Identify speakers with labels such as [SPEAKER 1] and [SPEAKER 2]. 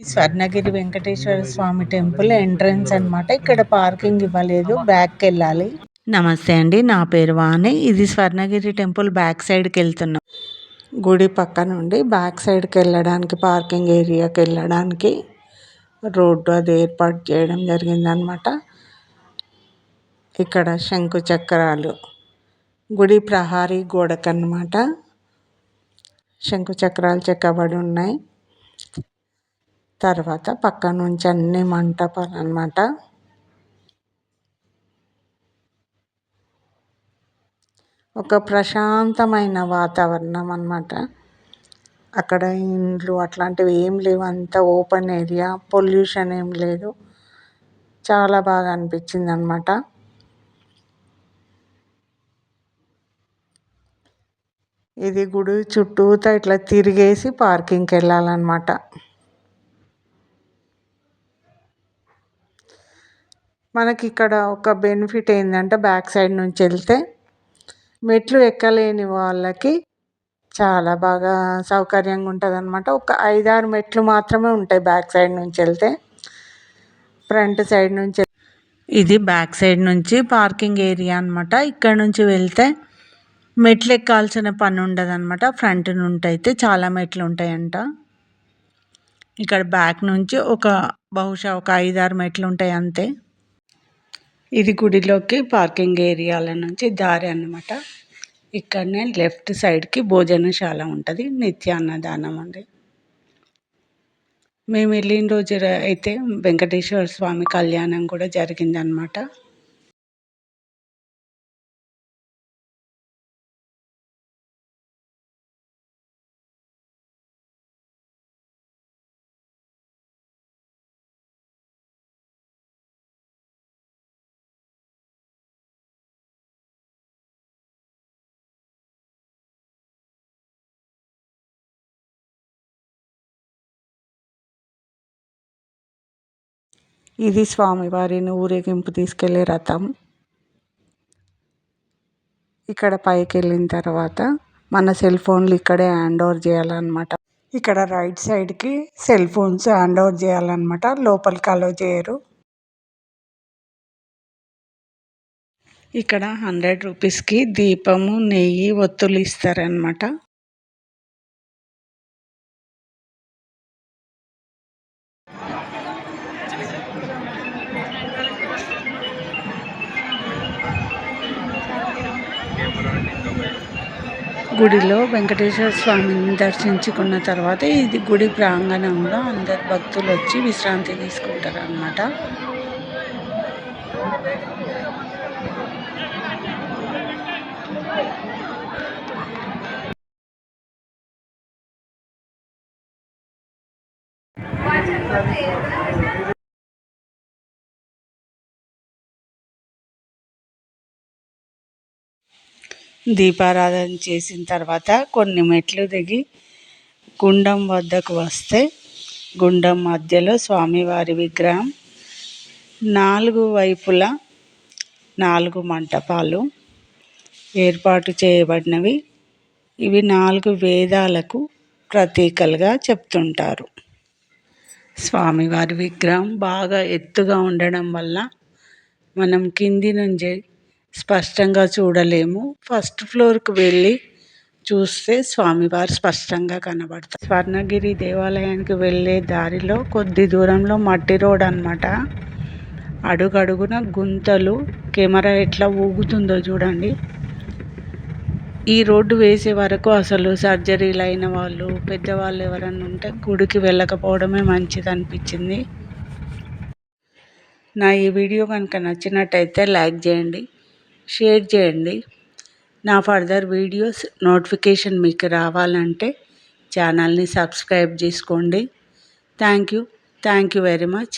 [SPEAKER 1] Swarnagiri Venkateswara Swamy temple entrance అనమాట ఇక్కడ parking ఇవ్వలేదు బ్యాక్కి వెళ్ళాలి. నమస్తే అండి నా పేరు వాణి. ఇది స్వర్ణగిరి టెంపుల్ బ్యాక్ సైడ్కి వెళ్తున్నాం. గుడి పక్క నుండి బ్యాక్ సైడ్కి వెళ్ళడానికి పార్కింగ్ ఏరియాకి వెళ్ళడానికి రోడ్డు అది ఏర్పాటు చేయడం జరిగిందనమాట ఇక్కడ శంకు చక్రాలు గుడి ప్రహారీ గోడకన్నమాట. శంకు చక్రాలు చెక్కబడి ఉన్నాయి. తర్వాత పక్క నుంచి అన్ని మంటపాలు అన్నమాట ఒక ప్రశాంతమైన వాతావరణం అన్నమాట. అక్కడ ఇండ్లు అట్లాంటివి ఏం లేవు. అంతా ఓపెన్ ఏరియా పొల్యూషన్ ఏం లేదు. చాలా బాగా అనిపించింది అనమాట ఇది గుడి చుట్టూతో ఇట్లా తిరిగేసి పార్కింగ్కి వెళ్ళాలన్నమాట. మనకి ఇక్కడ ఒక బెనిఫిట్ ఏంటంటే బ్యాక్ సైడ్ నుంచి వెళ్తే మెట్లు ఎక్కలేని వాళ్ళకి చాలా బాగా సౌకర్యంగా ఉంటుంది అనమాట ఒక ఐదారు మెట్లు మాత్రమే ఉంటాయి బ్యాక్ సైడ్ నుంచి వెళ్తే. ఫ్రంట్ సైడ్ నుంచి ఇది బ్యాక్ సైడ్ నుంచి పార్కింగ్ ఏరియా అనమాట ఇక్కడ నుంచి వెళ్తే మెట్లు ఎక్కాల్సిన పని ఉండదు అనమాట ఫ్రంట్ నుండి అయితే చాలా మెట్లు ఉంటాయంట. ఇక్కడ బ్యాక్ నుంచి ఒక బహుశా ఒక ఐదారు మెట్లు ఉంటాయి అంతే. ఇది గుడిలోకి పార్కింగ్ ఏరియాల నుంచి దారి అన్నమాట. ఇక్కడనే లెఫ్ట్ సైడ్కి భోజనశాల ఉంటుంది నిత్యాన్నదానం అండి. మేము వెళ్ళిన రోజు అయితే వెంకటేశ్వర స్వామి కళ్యాణం కూడా జరిగిందనమాట ఇది స్వామివారిని ఊరేగింపు తీసుకెళ్ళే రథం. ఇక్కడ పైకి వెళ్ళిన తర్వాత మన సెల్ ఫోన్లు ఇక్కడే హ్యాండ్ ఓవర్ చేయాలన్నమాట. ఇక్కడ రైట్ సైడ్కి సెల్ ఫోన్స్ హ్యాండ్ ఓవర్ చేయాలన్నమాట. లోపలికి అలో చేయరు. ఇక్కడ హండ్రెడ్ రూపీస్కి దీపము నెయ్యి ఒత్తులు ఇస్తారనమాట గుడిలో వెంకటేశ్వర స్వామిని దర్శించుకున్న తర్వాత ఇది గుడి ప్రాంగణంలో అందరు భక్తులు వచ్చి విశ్రాంతి తీసుకుంటారు అన్నమాట దీపారాధన చేసిన తర్వాత కొన్ని మెట్లు దిగి గుండం వద్దకు వస్తే గుండం మధ్యలో స్వామివారి విగ్రహం నాలుగు వైపులా నాలుగు మంటపాలు ఏర్పాటు చేయబడినవి. ఇవి నాలుగు వేదాలకు ప్రతీకలుగా చెప్తుంటారు. స్వామివారి విగ్రహం బాగా ఎత్తుగా ఉండడం వల్ల మనం కింది నుంచి స్పష్టంగా చూడలేము. ఫస్ట్ ఫ్లోర్కి వెళ్ళి చూస్తే స్వామివారు స్పష్టంగా కనబడతారు. స్వర్ణగిరి దేవాలయానికి వెళ్ళే దారిలో కొద్ది దూరంలో మట్టి రోడ్ అనమాట అడుగడుగున గుంతలు కెమెరా ఎట్లా ఊగుతుందో చూడండి. ఈ రోడ్డు వేసే వరకు అసలు సర్జరీలు అయిన వాళ్ళు పెద్దవాళ్ళు ఎవరన్నా ఉంటే గుడికి వెళ్ళకపోవడమే మంచిది అనిపించింది. నా ఈ వీడియో కనుక నచ్చినట్టయితే లైక్ చేయండి. షేర్ చేయండి. నా ఫర్దర్ వీడియోస్ నోటిఫికేషన్ మీకు రావాలంటే ఛానల్ని సబ్స్క్రైబ్ చేసుకోండి. Thank you. Thank you very much.